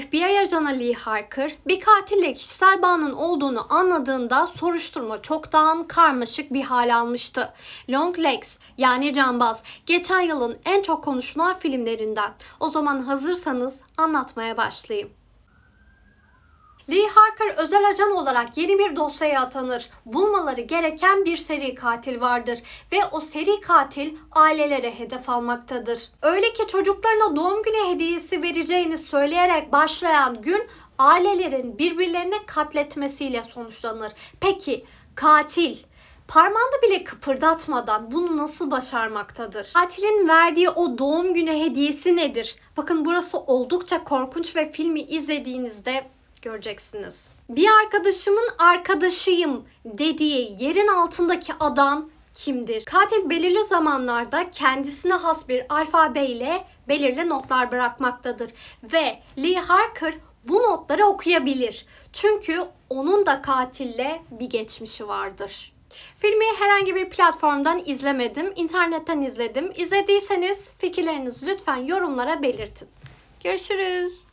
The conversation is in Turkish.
FBI ajanı Lee Harker bir katille kişisel bağının olduğunu anladığında soruşturma çoktan karmaşık bir hal almıştı. Longlegs yani Cambaz geçen yılın en çok konuşulan filmlerinden. O zaman hazırsanız anlatmaya başlayayım. Lee Harker özel ajan olarak yeni bir dosyaya atanır. Bulmaları gereken bir seri katil vardır ve o seri katil ailelere hedef almaktadır. Öyle ki çocuklarına doğum günü hediyesi vereceğini söyleyerek başlayan gün ailelerin birbirlerini katletmesiyle sonuçlanır. Peki katil parmağını bile kıpırdatmadan bunu nasıl başarmaktadır? Katilin verdiği o doğum günü hediyesi nedir? Bakın burası oldukça korkunç ve filmi izlediğinizde göreceksiniz. Bir arkadaşımın arkadaşıyım dediği yerin altındaki adam kimdir? Katil belirli zamanlarda kendisine has bir alfabe ile belirli notlar bırakmaktadır ve Lee Harker bu notları okuyabilir. Çünkü onun da katille bir geçmişi vardır. Filmi herhangi bir platformdan izlemedim, internetten izledim. İzlediyseniz fikirlerinizi lütfen yorumlara belirtin. Görüşürüz.